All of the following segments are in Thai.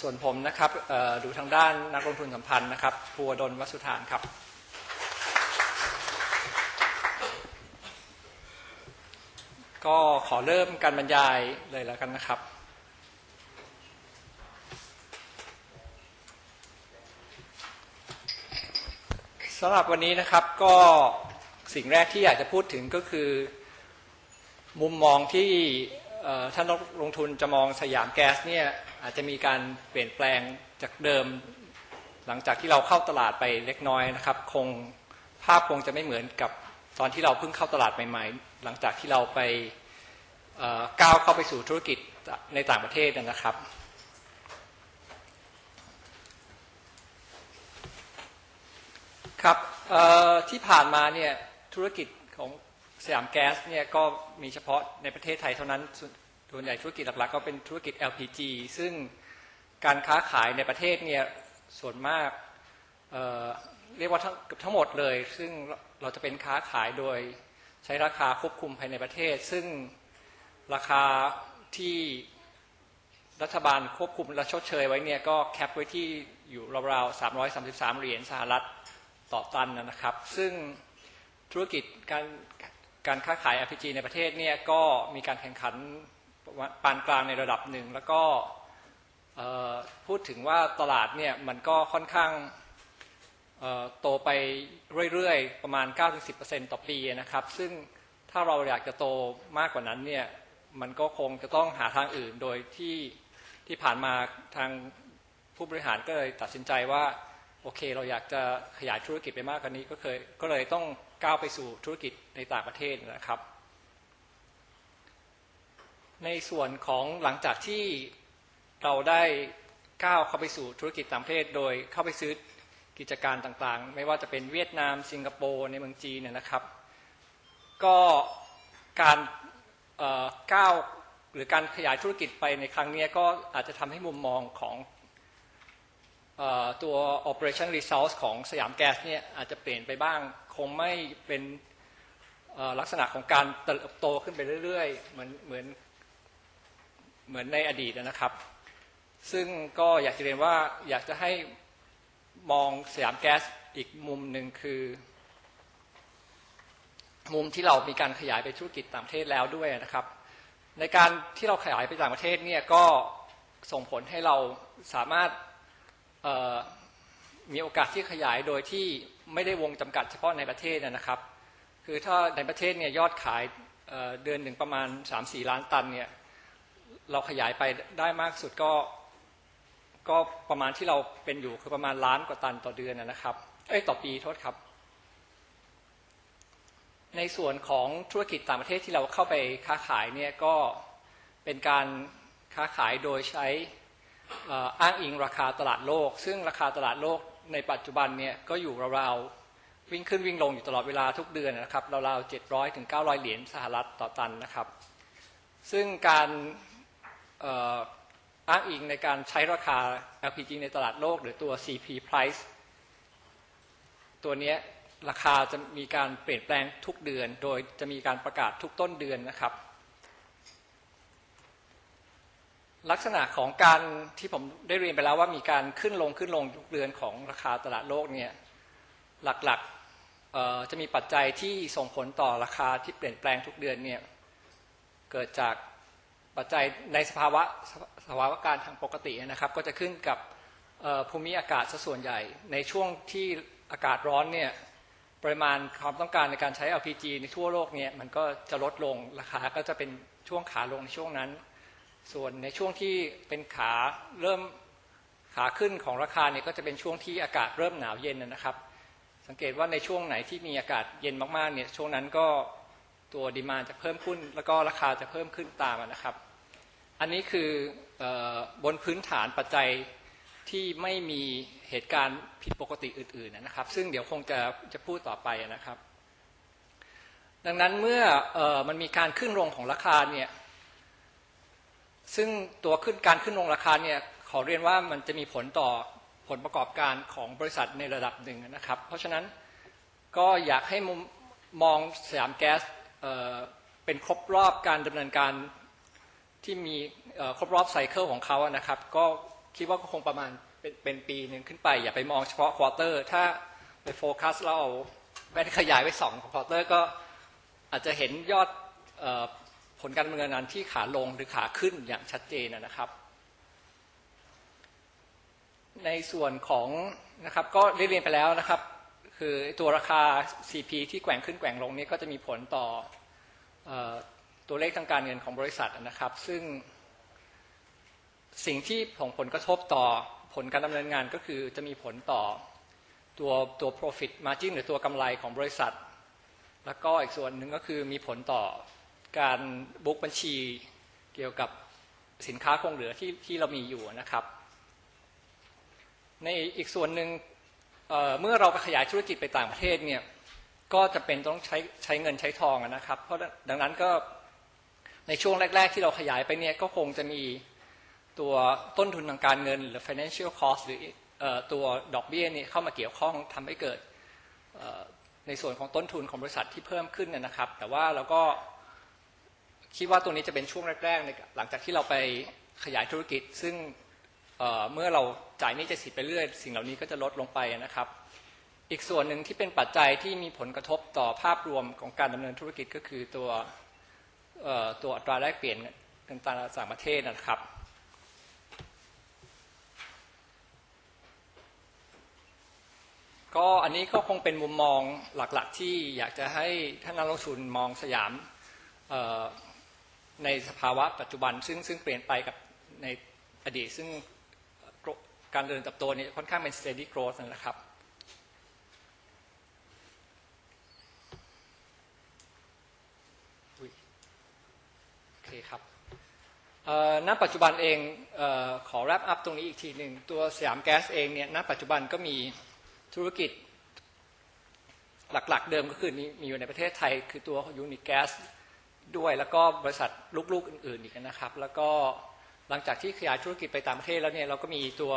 ส่วนผมนะครับดูทางด้านนักลงทุนสัมพันธ์นะครับภูวดลวัสุธานครับ ก็ขอเริ่มการบรรยายเลยแล้วกันนะครับ สำหรับวันนี้นะครับก็สิ่งแรกที่อยากจะพูดถึงก็คือ มุมมองที่ท่านนักลงทุนจะมองสยามแก๊สเนี่ย อาจจะมีการเปลี่ยนแปลงจากเดิม หลังจากที่เราเข้าตลาดไปเล็กน้อยนะครับ คงภาพคงจะไม่เหมือนกับตอนที่เราเพิ่งเข้าตลาดใหม่ ๆ หลังจากที่เราไปก้าวเข้าไปสู่ธุรกิจในต่างประเทศนะครับ ครับที่ผ่านมาเนี่ยธุรกิจของสยามแก๊สเนี่ยก็มีเฉพาะในประเทศไทยเท่านั้น ส่วนใหญ่ธุรกิจหลักๆ ก็เป็นธุรกิจ LPG ซึ่งการค้าขายในประเทศเนี่ยส่วนมากเเรียกว่าทั้งเกือบทั้งหมดเลย ซึ่งเราจะเป็นค้าขายโดยใช้ราคาควบคุมภายในประเทศ ซึ่งราคาที่รัฐบาลควบคุมและชดเชยไว้เนี่ยก็แคปไว้ที่อยู่ราวๆ333 เหรียญสหรัฐต่อตันนะครับ ซึ่งธุรกิจการการค้าขาย LPG ในประเทศเนี่ยก็มีการแข่งขัน ปานกลางในระดับหนึ่ง แล้วก็พูดถึงว่าตลาดเนี่ยมันก็ค่อนข้างโตไปเรื่อยๆ ประมาณ 9-10%ต่อปีนะครับ ซึ่งถ้าเราอยากจะโตมากกว่านั้นเนี่ยมันก็คงจะต้องหาทางอื่นโดยที่ที่ผ่านมาทางผู้บริหารก็เลยตัดสินใจว่าโอเค เราอยากจะขยายธุรกิจไปมากกว่านี้ก็เคยก็เลยต้องก้าวไปสู่ธุรกิจในต่างประเทศนะครับ ในส่วนของหลังจากที่เราได้ก้าวเข้าไปสู่ธุรกิจต่างประเทศ โดยเข้าไปซื้อกิจการต่างๆ ไม่ว่าจะเป็นเวียดนาม สิงคโปร์ในเมืองจีนเนี่ยนะครับ ก็การก้าวหรือการขยายธุรกิจไปในครั้งนี้ก็อาจจะทำให้มุมมองของออตัว operation resource ของสยามแก๊สเนี่ยอาจจะเปลี่ยนไปบ้าง คงไม่เป็นลักษณะของการเติบโตขึ้นไปเรื่อยๆ เหมือนเหมือน เหมือนในอดีตนะครับ ซึ่งก็อยากจะเรียนว่าอยากจะให้มองสยามแก๊สอีกมุมหนึ่งคือ มุมที่เรามีการขยายไปธุรกิจต่างประเทศแล้วด้วยนะครับ ในการที่เราขยายไปต่างประเทศเนี่ยก็ส่งผลให้เราสามารถมีโอกาสที่ขยายโดยที่ไม่ได้วงจำกัดเฉพาะในประเทศนะครับ คือถ้าในประเทศเนี่ยยอดขายเอ่อเดือนหนึ่งประมาณ 3-4 ล้านตันเนี่ย เราขยายไปได้มากสุดก็ก็ประมาณที่เราเป็นอยู่คือประมาณล้านกว่าตันต่อเดือนนะครับ เอ้ยต่อปีโทษครับ ในส่วนของธุรกิจต่างประเทศที่เราเข้าไปค้าขายเนี่ยก็เป็นการค้าขายโดยใช้อ้างอิงราคาตลาดโลก ซึ่งราคาตลาดโลกในปัจจุบันเนี่ยก็อยู่ราวๆวิ่งขึ้นวิ่งลงอยู่ตลอดเวลาทุกเดือนนะครับราวๆ700ถึง900 เหรียญสหรัฐต่อตันนะครับ ซึ่งการ อ้างอิงในการใช้ราคา LPG ในตลาดโลก หรือตัว CP price ตัวนี้ราคาจะมีการเปลี่ยนแปลงทุกเดือน โดยจะมีการประกาศทุกต้นเดือนนะครับ ลักษณะของการที่ผมได้เรียนไปแล้วว่ามีการขึ้นลงขึ้นลงทุกเดือนของราคาตลาดโลกเนี่ยหลักๆจะมีปัจจัยที่ส่งผลต่อราคาที่เปลี่ยนแปลงทุกเดือนเนี่ยเกิดจาก ปัจจัยในสภาวะสภาวะการทางปกตินะครับ ก็จะขึ้นกับภูมิอากาศซะส่วนใหญ่ ในช่วงที่อากาศร้อนเนี่ยปริมาณความต้องการในการใช้ LPG ในทั่วโลกเนี่ยมันก็จะลดลงราคาก็จะเป็นช่วงขาลงในช่วงนั้น ส่วนในช่วงที่เป็นขาเริ่มขาขึ้นของราคาเนี่ยก็จะเป็นช่วงที่อากาศเริ่มหนาวเย็นนะครับ สังเกตว่าในช่วงไหนที่มีอากาศเย็นมากๆเนี่ยช่วงนั้นก็ตัวดีมานจะเพิ่มขึ้น แล้วก็ราคาจะเพิ่มขึ้นตามนะครับ อันนี้คืออบนพื้นฐานปัจจัยที่ไม่มีเหตุการณ์ผิดปกติอื่นๆนะครับ ซึ่งเดี๋ยวคงจะจะพูดต่อไปนะครับ ดังนั้นเมื่ออมันมีการขึ้นลงของราคาเนี่ยซึ่งตัวขึ้นการขึ้นลงราคาเนี่ยขอเรียนว่ามันจะมีผลต่อผลประกอบการของบริษัทในระดับหนึ่งนะครับ เพราะฉะนั้นก็อยากให้มุมมองสยามแก๊สเเป็นครบรอบการดำเนินการ ที่มีเอ่อครบรอบไซเคิลของเขานะครับ ก็คิดว่าก็คงประมาณเป็นเป็นปีหนึ่งขึ้นไป อย่าไปมองเฉพาะควอเตอร์ ถ้าไปโฟกัสเอาแว่นขยายไปสองควอเตอร์ ก็อาจจะเห็นยอดออผลการดำเนินงานที่ขาลงหรือขาขึ้นอย่างชัดเจนนะครับ ในส่วนของนะครับก็ได้เรียนไปแล้วนะครับ คือตัวราคา CP ที่แกว่งขึ้นแกว่งลงนี้ก็จะมีผลต่ออ ตัวเลขทางการเงินของบริษัทนะครับ ซึ่งสิ่งที่ส่งผลกระทบต่อผลการดำเนินงานก็คือจะมีผลต่อตัวตัว profit margin หรือตัวกำไรของบริษัท แล้วก็อีกส่วนหนึ่งก็คือมีผลต่อการบุ๊กบัญชีเกี่ยวกับสินค้าคงเหลือที่ที่เรามีอยู่นะครับ ในอีกส่วนหนึ่งเเมื่อเราขยายธุรกิจไปต่างประเทศเนี่ยก็จะเป็นต้องใช้ใช้เงินใช้ทองนะครับ เพราะดังนั้นก็ ในช่วงแรก ๆ ที่เราขยายไปเนี่ยก็คงจะมีตัวต้นทุนทางการเงิน หรือ financial cost หรือตัวดอกเบี้ยนี่เข้ามาเกี่ยวข้องทำให้เกิดในส่วนของต้นทุนของบริษัทที่เพิ่มขึ้นนะนะครับ แต่ว่าเราก็คิดว่าตัวนี้จะเป็นช่วงแรกๆหลังจากที่เราไปขยายธุรกิจ ซึ่งเเมื่อเราจ่ายนี้จะสิไปเรื่อย สิ่งเหล่านี้ก็จะลดลงไปนะครับ อีกส่วนหนึ่งที่เป็นปัจจัยที่มีผลกระทบต่อภาพรวมของการดำเนินธุรกิจก็คือตัว ตัวอัตราแลกเปลี่ยนเงินตราต่างประเทศนะครับ ก็อันนี้ก็คงเป็นมุมมองหลักๆ ที่อยากจะให้ท่านนักลงทุนมองสยามในสภาวะปัจจุบัน ซึ่งซึ่งเปลี่ยนไปกับในอดีต ซึ่งการเดินเติบโตนี้ค่อนข้างเป็น steady growth นะครับ อุ๊ยโอเคครับณปัจจุบันเองเออขอ wrap up ตรงนี้อีกทีหนึ่งตัวสยามแก๊สเองเนี่ยณปัจจุบันก็มีธุรกิจหลักๆ เดิมก็คือมีมีอยู่ในประเทศไทย คือตัวยูนิแก๊สด้วยแล้วก็บริษัทลูกๆอื่นๆอีกนะครับ แล้วก็หลังจากที่ขยายธุรกิจไปต่างประเทศแล้วเนี่ยเราก็มีตัว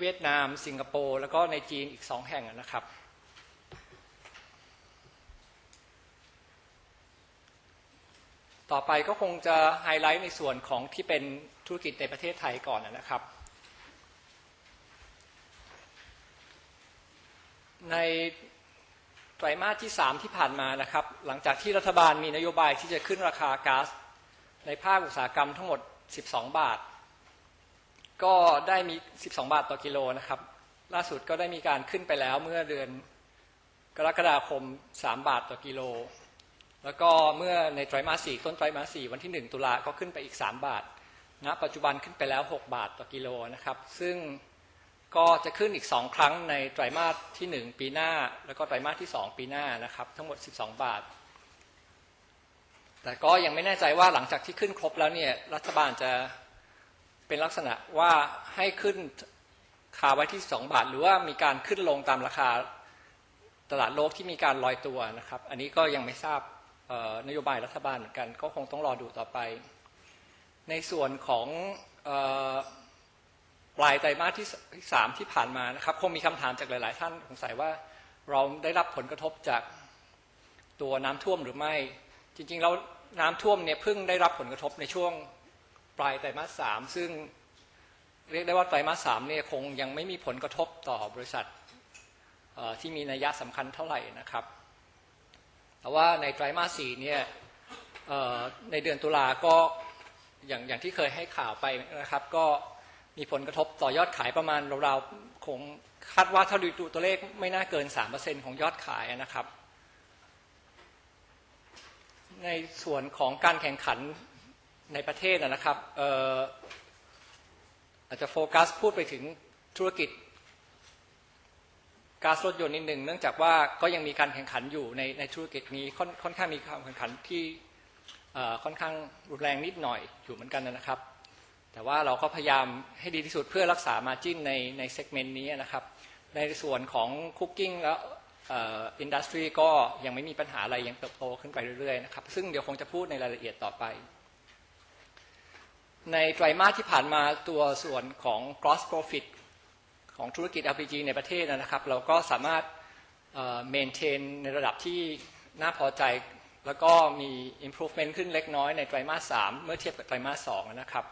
เวียดนาม สิงคโปร์แล้วก็ในจีนอีกสองแห่งนะครับ ต่อไปก็คงจะไฮไลท์ในส่วนของที่เป็นธุรกิจในประเทศไทยก่อนนะครับ ในไตรมาสที่ 3 ที่ผ่านมานะครับ หลังจากที่รัฐบาลมีนโยบายที่จะขึ้นราคาก๊าซในภาคอุตสาหกรรมทั้งหมด 12 บาท ก็ได้มี 12 บาทต่อกิโลนะครับ ล่าสุดก็ได้มีการขึ้นไปแล้วเมื่อเดือนกรกฎาคม 3 บาทต่อกิโล แล้วก็เมื่อในไตรมาส4ต้นไตรมาส4วันที่ 1 ตุลาก็ขึ้นไปอีก 3 บาทณปัจจุบันขึ้นไปแล้ว 6 บาทต่อกิโลนะครับ ซึ่งก็จะขึ้นอีก 2 ครั้งในไตรมาสที่ 1 ปีหน้า แล้วก็ไตรมาสที่ 2 ปีหน้านะครับ ทั้งหมด 12 บาท แต่ก็ยังไม่แน่ใจว่าหลังจากที่ขึ้นครบแล้วเนี่ยรัฐบาลจะเป็นลักษณะว่าให้ขึ้นคาไว้ที่ 2 บาท หรือว่ามีการขึ้นลงตามราคาตลาดโลกที่มีการลอยตัวนะครับ อันนี้ก็ยังไม่ทราบ นโยบายรัฐบาลเหมือนกัน ก็คงต้องรอดูต่อไป ในส่วนของออปลายไตรมาสที่สามที่ผ่านมานะครับ คงมีคำถามจากหลาย ๆ ท่านสงสัยว่าเราได้รับผลกระทบจากตัวน้ำท่วมหรือไม่ จริง ๆ แล้วน้ำท่วมเนี่ยเพิ่งได้รับผลกระทบในช่วงปลายไตรมาสสามซึ่งเรียกได้ว่าไตรมาสสามเนี่ยคงยังไม่มีผลกระทบต่อบริษัทที่มีนัยยะสำคัญเท่าไหร่นะครับ แต่ว่าในไตรมาสสี่เนี่ยในเดือนตุลาก็อย่างอย่างที่เคยให้ข่าวไปนะครับ ก็มีผลกระทบต่อยอดขายประมาณราวๆคงคาดว่าถ้าดูตัวเลขไม่น่าเกิน 3%ของยอดขายนะครับ ในส่วนของการแข่งขันในประเทศนะครับอาจจะโฟกัสพูดไปถึงธุรกิจ ก๊าซรถยนต์นิดหนึ่งเนื่องจากว่าก็ยังมีการแข่งขันอยู่ในในธุรกิจนี้ค่อนค่อนข้างมีการแข่งขันที่ค่อนข้างรุนแรงนิดหน่อยอยู่เหมือนกันนะครับ แต่ว่าเราก็พยายามให้ดีที่สุดเพื่อรักษามาจิ้นในในเซกเมนต์นี้นะครับ ในส่วนของคุกกิ้งแล้วอินดัสทรีก็ยังไม่มีปัญหาอะไรยังเติบโตขึ้นไปเรื่อยๆนะครับ ซึ่งเดี๋ยวคงจะพูดในรายละเอียดต่อไป ในไตรมาสที่ผ่านมาตัวส่วนของ gross profit ของธุรกิจ RPG ในประเทศนะครับ เราก็สามารถเอ่อ t a i n ในระดับที่น่าพอใจ แล้วก็มี improvement ขึ้นเล็กน้อยในไตรมาส 3 เมื่อเทียบกับไตรมาส 2 นะครับ